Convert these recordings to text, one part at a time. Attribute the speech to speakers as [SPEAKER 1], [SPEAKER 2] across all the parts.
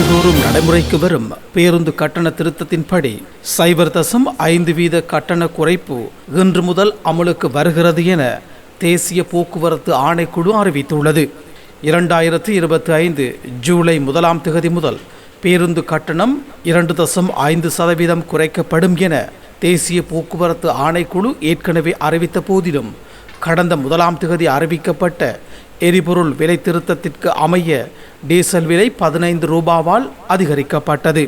[SPEAKER 1] ஆண்டுதோறும் நடைமுறைக்கு வரும் பேருந்து கட்டண திருத்தத்தின்படி சைபர் தசம் ஐந்து வீத கட்டண குறைப்பு இன்று முதல் அமலுக்கு வருகிறது என தேசிய போக்குவரத்து ஆணைக்குழு அறிவித்துள்ளது. இரண்டாயிரத்து இருபத்தி ஐந்து ஜூலை முதலாம் திகதி முதல் பேருந்து கட்டணம் இரண்டு தசம் ஐந்து சதவீதம் குறைக்கப்படும் என தேசிய போக்குவரத்து ஆணைக்குழு ஏற்கனவே அறிவித்த போதிலும் கடந்த முதலாம் திகதி அறிவிக்கப்பட்ட எரிபொருள் விலை திருத்தத்திற்கு அமைய டீசல் விலை பதினைந்து ரூபாவால் அதிகரிக்கப்பட்டது.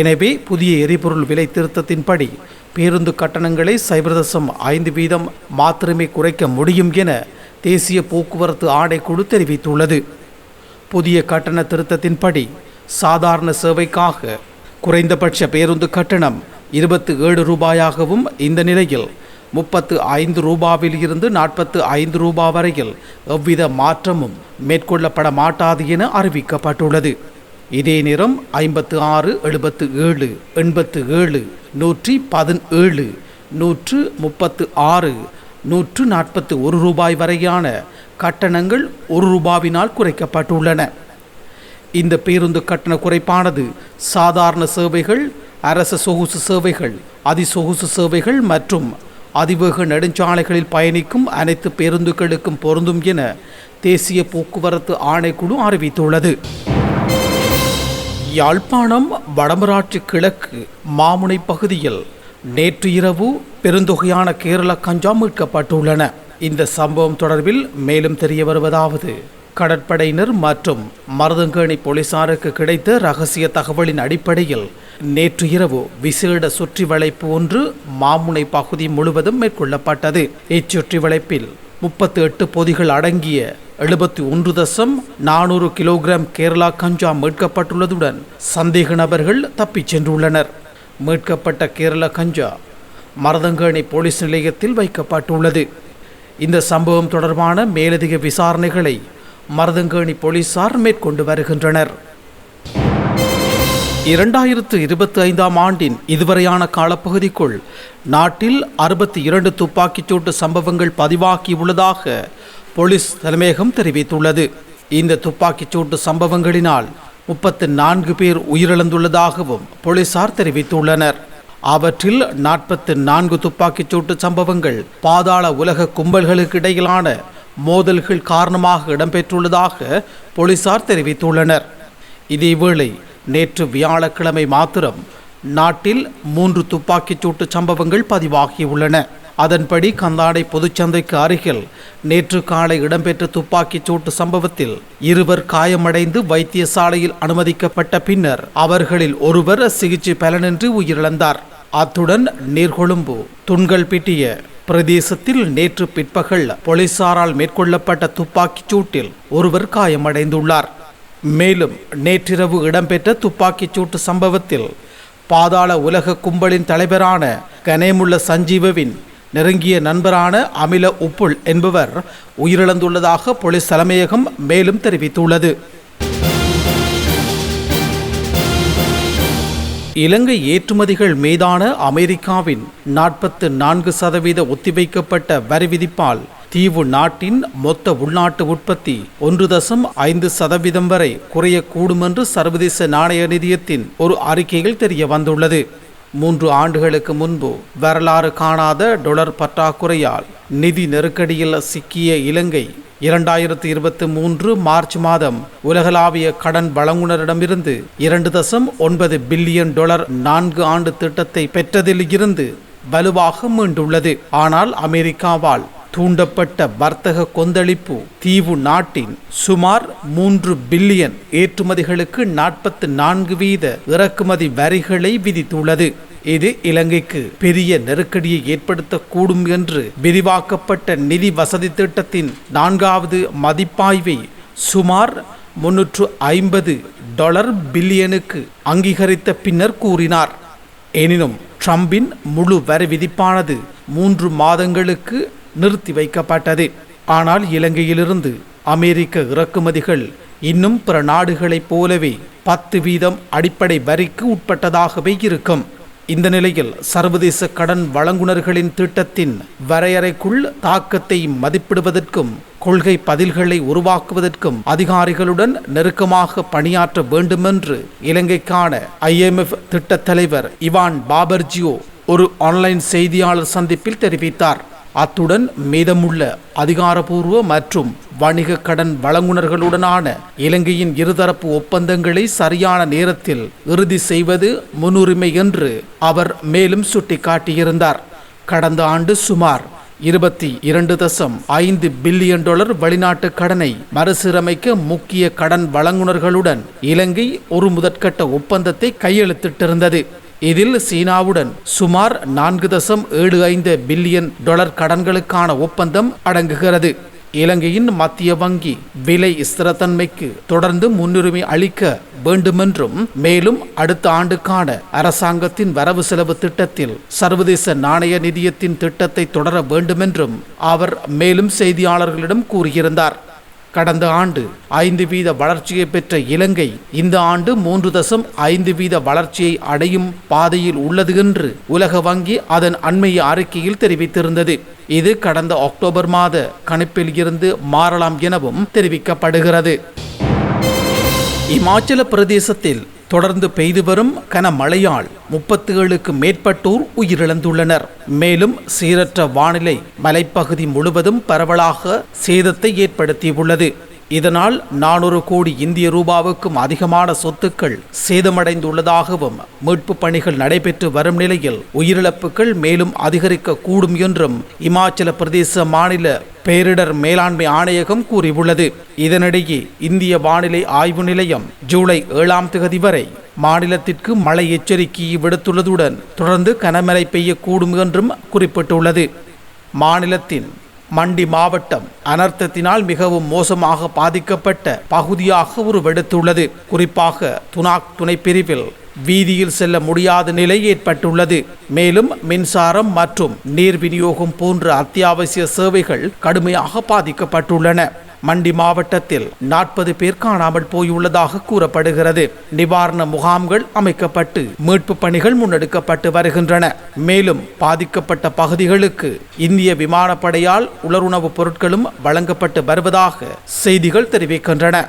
[SPEAKER 1] எனவே புதிய எரிபொருள் விலை திருத்தத்தின்படி பேருந்து கட்டணங்களை சைபர் தசம் ஐந்து வீதம் மாத்திரமே குறைக்க முடியும் என தேசிய போக்குவரத்து ஆணைக்குழு தெரிவித்துள்ளது. புதிய கட்டண திருத்தத்தின்படி சாதாரண சேவைக்காக குறைந்தபட்ச பேருந்து கட்டணம் இருபத்து ஏழு ரூபாயாகவும் இந்த நிலையில் முப்பத்து ஐந்து ரூபாவில் இருந்து நாற்பத்து ஐந்து ரூபா வரையில் எவ்வித மாற்றமும் மேற்கொள்ளப்பட மாட்டாது என அறிவிக்கப்பட்டுள்ளது. இதே நேரம் ஐம்பத்து ஆறு எழுபத்து ஏழு எண்பத்து ஏழு நூற்றி பதினேழு நூற்று முப்பத்து ஆறு நூற்று நாற்பத்து ஒரு ரூபாய் வரையான கட்டணங்கள் ஒரு ரூபாவினால் குறைக்கப்பட்டுள்ளன. இந்த பேருந்து கட்டண குறைப்பானது சாதாரண சேவைகள் அரச சொகுசு சேவைகள் அதிசொகுசு சேவைகள் மற்றும் அதிவேக நெடுஞ்சாலைகளில் பயணிக்கும் அனைத்து பேருந்துகளுக்கும் பொருந்தும் என தேசிய போக்குவரத்து ஆணைக்குழு அறிவித்துள்ளது. யாழ்ப்பாணம் வடமராட்சி கிழக்கு மாமுனை பகுதியில் நேற்று இரவு பெருந்தொகையான கேரள கஞ்சா மீட்கப்பட்டுள்ளன. இந்த சம்பவம் தொடர்பில் மேலும் தெரிய வருவதாவது கடற்படையினர் மற்றும் மருதங்கேணி போலீசாருக்கு கிடைத்த ரகசிய தகவலின் அடிப்படையில் நேற்று இரவு விசேட சுற்றி வளைப்பு ஒன்று மாமுனை பகுதி முழுவதும் மேற்கொள்ளப்பட்டது. இச்சுற்றி வளைப்பில் முப்பத்தி எட்டு பொதிகள் அடங்கிய எழுபத்தி ஒன்று தசம் நானூறு கிலோகிராம் கேரளா கஞ்சா மீட்கப்பட்டுள்ளதுடன் சந்தேக நபர்கள் தப்பிச் சென்றுள்ளனர். மீட்கப்பட்ட கேரள கஞ்சா மரதங்கேணி போலீஸ் நிலையத்தில் வைக்கப்பட்டுள்ளது. இந்த சம்பவம் தொடர்பான மேலதிக விசாரணைகளை மருதங்கேணி போலீசார் மேற்கொண்டு வருகின்றனர். இரண்டாயிரத்து இருபத்தி ஐந்தாம் ஆண்டின் இதுவரையான காலப்பகுதிக்குள் நாட்டில் அறுபத்தி இரண்டு துப்பாக்கிச்சூட்டு சம்பவங்கள் பதிவாகியுள்ளதாக போலீஸ் தலைமையகம் தெரிவித்துள்ளது. இந்த துப்பாக்கிச்சூட்டு சம்பவங்களினால் முப்பத்து நான்கு பேர் உயிரிழந்துள்ளதாகவும் போலீசார் தெரிவித்துள்ளனர். அவற்றில் நாற்பத்து நான்கு துப்பாக்கிச்சூட்டு சம்பவங்கள் பாதாள உலக கும்பல்களுக்கு இடையிலான மோதல்கள் காரணமாக இடம்பெற்றுள்ளதாக போலீசார் தெரிவித்துள்ளனர். இதேவேளை நேற்று வியாழக்கிழமை மாத்திரம் நாட்டில் மூன்று துப்பாக்கிச் சூட்டு சம்பவங்கள் பதிவாகியுள்ளன. அதன்படி கந்தாடை பொதுச்சந்தைக்கு அருகில் நேற்று காலை இடம்பெற்ற துப்பாக்கிச் சூட்டு சம்பவத்தில் இருவர் காயமடைந்து வைத்தியசாலையில் அனுமதிக்கப்பட்ட பின்னர் அவர்களில் ஒருவர் சிகிச்சை பலனின்றி உயிரிழந்தார். அத்துடன் நீர்கொழும்பு துண்கள் பிட்டிய பிரதேசத்தில் நேற்று பிற்பகல் போலீசாரால் மேற்கொள்ளப்பட்ட துப்பாக்கிச் சூட்டில் ஒருவர் காயமடைந்துள்ளார். மேலும் நேற்றிரவு இடம்பெற்ற துப்பாக்கிச் சூட்டு சம்பவத்தில் பாதாள உலக கும்பலின் தலைவரான கனேமுள்ள சஞ்சீவவின் நெருங்கிய நண்பரான அமில உப்புள் என்பவர் உயிரிழந்துள்ளதாக போலீஸ் தலைமையகம் மேலும் தெரிவித்துள்ளது. இலங்கை ஏற்றுமதிகள் மீதான அமெரிக்காவின் நாற்பத்து நான்கு சதவீத ஒத்திவைக்கப்பட்ட வரி விதிப்பால் தீவு நாட்டின் மொத்த உள்நாட்டு உற்பத்தி ஒன்று தசம் ஐந்து சதவீதம் வரை குறையக்கூடும் என்று சர்வதேச நாணய நிதியத்தின் ஒரு அறிக்கையில் தெரிய வந்துள்ளது மூன்று ஆண்டுகளுக்கு முன்பு வரலாறு காணாத டொலர் பற்றாக்குறையால் நிதி நெருக்கடியில் சிக்கிய இலங்கை இரண்டாயிரத்தி இருபத்தி மூன்று மார்ச் மாதம் உலகளாவிய கடன் வழங்குனரிடமிருந்து இரண்டு தசம் ஒன்பது பில்லியன் டாலர் நான்கு ஆண்டு திட்டத்தை பெற்றதில் இருந்து வலுவாக மீண்டுள்ளது. ஆனால் அமெரிக்காவால் தூண்டப்பட்ட வர்த்தக கொந்தளிப்பு தீவு நாட்டின் சுமார் மூன்று பில்லியன் ஏற்றுமதிகளுக்கு நாற்பத்தி நான்கு வீத இறக்குமதி வரிகளை விதித்துள்ளது. இது இலங்கைக்கு பெரிய நெருக்கடியை ஏற்படுத்தக்கூடும் என்று விரிவாக்கப்பட்ட நிதி வசதி திட்டத்தின் நான்காவது மதிப்பாய்வை சுமார் முன்னூற்று ஐம்பது டாலர் பில்லியனுக்கு அங்கீகரித்த பின்னர் கூறினார். எனினும் ட்ரம்பின் முழு வரி விதிப்பானது மூன்று மாதங்களுக்கு நிறுத்தி வைக்கப்பட்டது. ஆனால் இலங்கையிலிருந்து அமெரிக்க இறக்குமதிகள் இன்னும் பிற நாடுகளைப் போலவே பத்து வீதம் அடிப்படை வரிக்கு உட்பட்டதாகவே இருக்கும். இந்த நிலையில் சர்வதேச கடன் வழங்குனர்களின் திட்டத்தின் வரையறைக்குள் தாக்கத்தை மதிப்பிடுவதற்கும் கொள்கை பதில்களை உருவாக்குவதற்கும் அதிகாரிகளுடன் நெருக்கமாக பணியாற்ற வேண்டுமென்று இலங்கைக்கான ஐஎம்எஃப் திட்ட தலைவர் இவான் பாபர்ஜியோ ஒரு ஆன்லைன் செய்தியாளர் சந்திப்பில் தெரிவித்தார். அத்துடன் மீதமுள்ள அதிகாரபூர்வ மற்றும் வணிக கடன் வழங்குனர்களுடனான இலங்கையின் இருதரப்பு ஒப்பந்தங்களை சரியான நேரத்தில் இறுதி செய்வது முன்னுரிமை என்று அவர் மேலும் சுட்டிக்காட்டியிருந்தார். கடந்த ஆண்டு சுமார் இருபத்தி இரண்டு தசம் ஐந்து பில்லியன் டாலர் வெளிநாட்டு கடனை மறுசீரமைக்க முக்கிய கடன் வழங்குனர்களுடன் இலங்கை ஒரு முதற்கட்ட ஒப்பந்தத்தை கையெழுத்திட்டிருந்தது. இதில் சீனாவுடன் சுமார் நான்கு தசம் ஏழு ஐந்து பில்லியன் டாலர் கடன்களுக்கான ஒப்பந்தம் அடங்குகிறது. இலங்கையின் மத்திய வங்கி விலை ஸ்திரத்தன்மைக்கு தொடர்ந்து முன்னுரிமை அளிக்க வேண்டுமென்றும் மேலும் அடுத்த ஆண்டுக்கான அரசாங்கத்தின் வரவு செலவு திட்டத்தில் சர்வதேச நாணய நிதியத்தின் திட்டத்தை தொடர வேண்டுமென்றும் அவர் மேலும் செய்தியாளர்களிடம் கூறியிருந்தார். கடந்த ஆண்டு ஐந்து வீத வளர்ச்சியை பெற்ற இலங்கை இந்த ஆண்டு மூன்று தசம் ஐந்து வீத வளர்ச்சியை அடையும் பாதையில் உள்ளது என்று உலக வங்கி அதன் அண்மைய அறிக்கையில் தெரிவித்திருந்தது. இது கடந்த அக்டோபர் மாத கணிப்பில் இருந்து மாறலாம் எனவும் தெரிவிக்கப்படுகிறது. இமாச்சல பிரதேசத்தில் தொடர்ந்து பெய்து வரும் கனமழையால் முப்பத்தி ஏழுக்கு மேற்பட்டோர் உயிரிழந்துள்ளனர். மேலும் சீரற்ற வானிலை மலைப்பகுதி முழுவதும் பரவலாக சேதத்தை ஏற்படுத்தியுள்ளது. இதனால் நானூறு கோடி இந்திய ரூபாவுக்கும் அதிகமான சொத்துக்கள் சேதமடைந்துள்ளதாகவும் மீட்பு பணிகள் நடைபெற்று வரும் நிலையில் உயிரிழப்புகள் மேலும் அதிகரிக்க கூடும் என்றும் இமாச்சல பிரதேச மாநில பேரிடர் மேலாண்மை ஆணையகம் கூறியுள்ளது. இதனிடையே இந்திய வானிலை ஆய்வு நிலையம் ஜூலை ஏழாம் தேதி வரை மாநிலத்திற்கு மழை எச்சரிக்கையை விடுத்துள்ளதுடன் தொடர்ந்து கனமழை பெய்யக்கூடும் என்றும் குறிப்பிட்டுள்ளது. மாநிலத்தின் மண்டி மாவட்டம் அனர்த்தத்தினால் மிகவும் மோசமாக பாதிக்கப்பட்ட பகுதியாக உருவெடுத்துள்ளது குறிப்பாக துனாக் துணைப்பிரிவில் வீதியில் செல்ல முடியாத நிலை ஏற்பட்டுள்ளது. மேலும் மின்சாரம் மற்றும் நீர் விநியோகம் போன்ற அத்தியாவசிய சேவைகள் கடுமையாக பாதிக்கப்பட்டுள்ளன. மண்டி மாவட்டத்தில் நாற்பது பேர் காணாமல் போயுள்ளதாக கூறப்படுகிறது. நிவாரண முகாம்கள் அமைக்கப்பட்டு மீட்பு பணிகள் முன்னெடுக்கப்பட்டு வருகின்றன. மேலும் பாதிக்கப்பட்ட பகுதிகளுக்கு இந்திய விமானப்படையால் உலருணவுப் பொருட்களும் வழங்கப்பட்டு வருவதாக செய்திகள் தெரிவிக்கின்றன.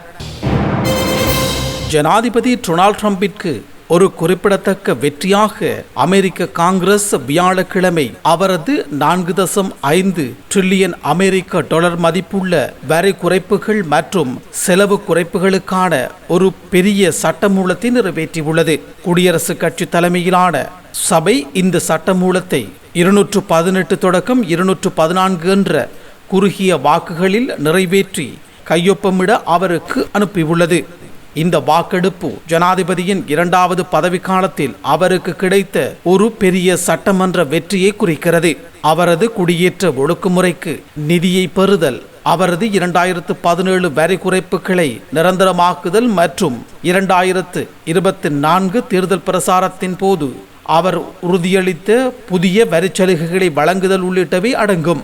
[SPEAKER 1] ஜனாதிபதி டொனால்ட் ட்ரம்பிற்கு ஒரு குறிப்பிடத்தக்க வெற்றியாக அமெரிக்க காங்கிரஸ் வியாழக்கிழமை அவரது நான்கு தசம் ஐந்து டிரில்லியன் அமெரிக்க டாலர் மதிப்புள்ள வரி குறைப்புகள் மற்றும் செலவு குறைப்புகளுக்கான ஒரு பெரிய சட்டமூலத்தை நிறைவேற்றியுள்ளது. குடியரசுக் கட்சி தலைமையிலான சபை இந்த சட்டமூலத்தை இருநூற்று பதினெட்டு தொடக்கம் இருநூற்று பதினான்கு என்ற குறுகிய வாக்குகளில் நிறைவேற்றி கையொப்பமிட அவருக்கு அனுப்பியுள்ளது. இந்த வாக்கெடுப்பு ஜனாதிபதியின் இரண்டாவது பதவிக்காலத்தில் அவருக்கு கிடைத்த ஒரு பெரிய சட்டமன்ற வெற்றியை குறிக்கிறது. அவரது குடியேற்ற ஒழுக்குமுறைக்கு நிதியை பெறுதல் அவரது இரண்டாயிரத்து பதினேழு வரி குறைப்புகளை நிரந்தரமாக்குதல் மற்றும் இரண்டாயிரத்து இருபத்தி நான்கு தேர்தல் பிரசாரத்தின் போது அவர் உறுதியளித்த புதிய வரிச்சலுகைகளை வழங்குதல் உள்ளிட்டவை அடங்கும்.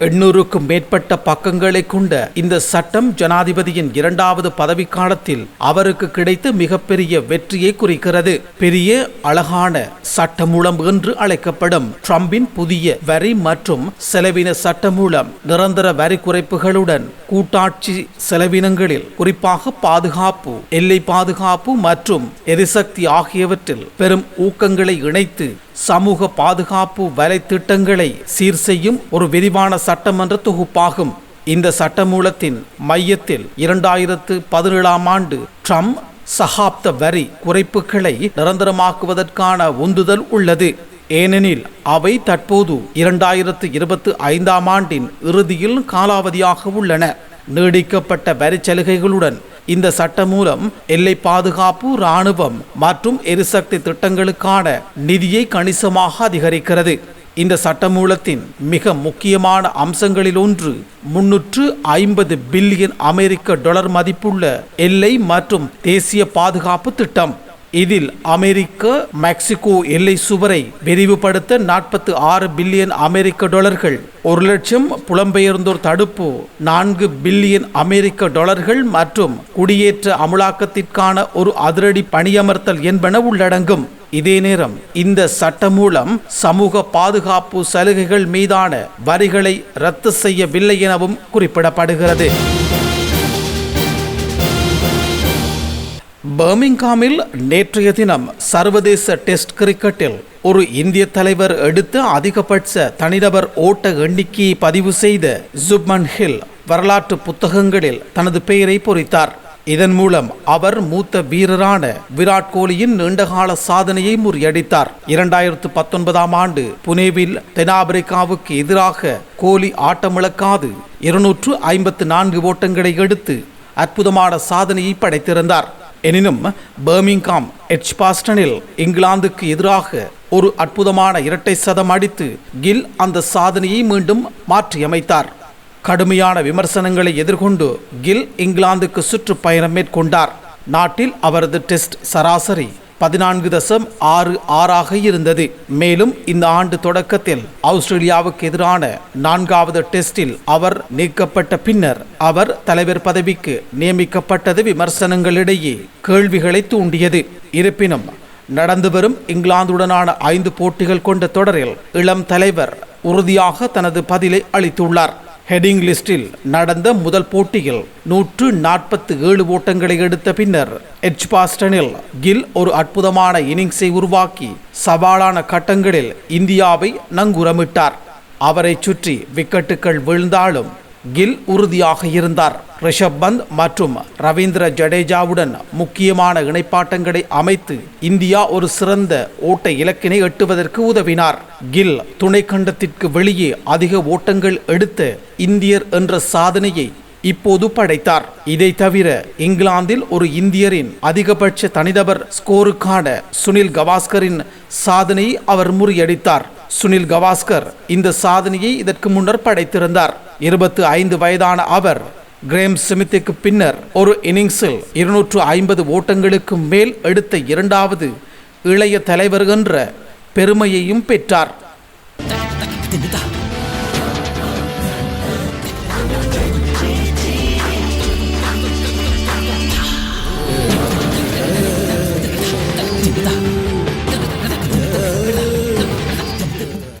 [SPEAKER 1] எண்ணூறுக்கும் மேற்பட்ட பக்கங்களை கொண்ட இந்த சட்டம் ஜனாதிபதியின் இரண்டாவது பதவிக்காலத்தில் அவருக்கு கிடைத்த மிகப்பெரிய வெற்றியை குறிக்கிறது. பெரிய அழகான சட்டமூலம் என்று அழைக்கப்படும் ட்ரம்பின் புதிய வரி மற்றும் செலவின சட்டமூலம் நிரந்தர வரி குறைப்புகளுடன் கூட்டாட்சி செலவினங்களில் குறிப்பாக பாதுகாப்பு எல்லை பாதுகாப்பு மற்றும் எரிசக்தி ஆகியவற்றில் பெரும் ஊக்கங்களை இணைத்து சமூக பாதுகாப்பு வலைத்திட்டங்களை சீர் செய்யும் ஒரு விரிவான சட்டமன்ற தொகுப்பாகும். இந்த சட்டமூலத்தின் மையத்தில் இரண்டாயிரத்து பதினேழாம் ஆண்டு ட்ரம்ப் சகாப்த வரி குறைப்புகளை நிரந்தரமாக்குவதற்கான உந்துதல் உள்ளது. ஏனெனில் அவை தற்போது இரண்டாயிரத்து இருபத்தி ஐந்தாம் ஆண்டின் இறுதியில் காலாவதியாக உள்ளன. நீடிக்கப்பட்ட வரி சலுகைகளுடன் இந்த சட்டம் மூலம் எல்லை பாதுகாப்பு இராணுவம் மற்றும் எரிசக்தி திட்டங்களுக்கான நிதியை கணிசமாக அதிகரிக்கிறது. இந்த சட்டமூலத்தின் மிக முக்கியமான அம்சங்களில் ஒன்று முன்னூற்று ஐம்பது பில்லியன் அமெரிக்க டாலர் மதிப்புள்ள எல்லை மற்றும் தேசிய பாதுகாப்பு திட்டம். இதில் அமெரிக்க மெக்சிகோ எல்லை சுவரை விரிவுபடுத்த நாற்பத்தி ஆறு பில்லியன் அமெரிக்க டாலர்கள் ஒரு லட்சம் புலம்பெயர்ந்தோர் தடுப்பு நான்கு பில்லியன் அமெரிக்க டாலர்கள் மற்றும் குடியேற்ற அமுலாக்கத்திற்கான ஒரு அதிரடி பணியமர்த்தல் என்பன உள்ளடங்கும். இதே நேரம் இந்த சட்டம் மூலம் சமூக பாதுகாப்பு சலுகைகள் மீதான வரிகளை ரத்து செய்யவில்லை எனவும் குறிப்பிடப்படுகிறது. பர்மிங்காமில் நேற்றைய தினம் சர்வதேச டெஸ்ட் கிரிக்கெட்டில் ஒரு இந்திய தலைவர் எடுத்த அதிகபட்ச தனிநபர் ஓட்ட எண்ணிக்கையை பதிவு செய்த ஜுப்மன் ஹில் வரலாற்று புத்தகங்களில் தனது பெயரை பொறித்தார். இதன் மூலம் அவர் மூத்த வீரரான விராட் கோலியின் நீண்டகால சாதனையை முறியடித்தார். இரண்டாயிரத்து பத்தொன்பதாம் ஆண்டு புனேவில் தென்னாப்பிரிக்காவுக்கு எதிராக கோலி ஆட்டமிழக்காது. இருநூற்று ஐம்பத்து நான்கு ஓட்டங்களை எடுத்து அற்புதமான சாதனையை படைத்திருந்தார். எனினும் பர்மிங்காம் எச்பாஸ்டனில் இங்கிலாந்துக்கு எதிராக ஒரு அற்புதமான இரட்டை சதம் அடித்து கில் அந்த சாதனையை மீண்டும் மாற்றியமைத்தார். கடுமையான விமர்சனங்களை எதிர்கொண்டு கில் இங்கிலாந்துக்கு சுற்றுப்பயணம் மேற்கொண்டார். நாட்டில் அவரது டெஸ்ட் சராசரி பதினான்கு தசம் ஆறு ஆறாக இருந்தது. மேலும் இந்த ஆண்டு தொடக்கத்தில் ஆஸ்திரேலியாவுக்கு எதிரான நான்காவது டெஸ்டில் அவர் நீக்கப்பட்ட பின்னர் அவர் தலைவர் பதவிக்கு நியமிக்கப்பட்டது விமர்சனங்களிடையே கேள்விகளை தூண்டியது. இருப்பினும் நடந்து வரும் இங்கிலாந்துடனான ஐந்து போட்டிகள் கொண்ட தொடரில் இளம் தலைவர் உறுதியாக தனது பதிலை அளித்துள்ளார். ஹெடிங் லிஸ்டில் நடந்த முதல் போட்டியில் நூற்று நாற்பத்து ஏழு ஓட்டங்களை எடுத்த பின்னர் எட்ஜ்பாஸ்டனில் கில் ஒரு அற்புதமான இன்னிங்ஸை உருவாக்கி சவாலான கட்டங்களில் இந்தியாவை நங்குரமிட்டார். அவரை சுற்றி விக்கெட்டுகள் வீழ்ந்தாலும் கில் உறுதியாக இருந்தார். ரிஷப் பந்த் மற்றும் ரவீந்திர ஜடேஜாவுடன் முக்கியமான இணைப்பாட்டங்களை அமைத்து இந்தியா ஒரு சிறந்த ஓட்ட இலக்கினை எட்டுவதற்கு உதவினார். கில் துணைக்கண்டத்திற்கு வெளியே அதிக ஓட்டங்கள் எடுத்த இந்தியர் என்ற சாதனையை இப்போது படைத்தார். இதை தவிர இங்கிலாந்தில் ஒரு இந்தியரின் அதிகபட்ச தனிநபர் ஸ்கோருக்கான சுனில் கவாஸ்கரின் சாதனையை அவர் முறியடித்தார். சுனில் கவாஸ்கர் இந்த சாதனையை இதற்கு முன்னர் படைத்திருந்தார். இருபத்து ஐந்து வயதான அவர் கிரேம் ஸ்மித்துக்கு பின்னர் ஒரு இன்னிங்ஸில் இருநூற்று ஐம்பது ஓட்டங்களுக்கு மேல் எடுத்த இரண்டாவது இளைய தலைவர் என்ற பெருமையையும் பெற்றார்.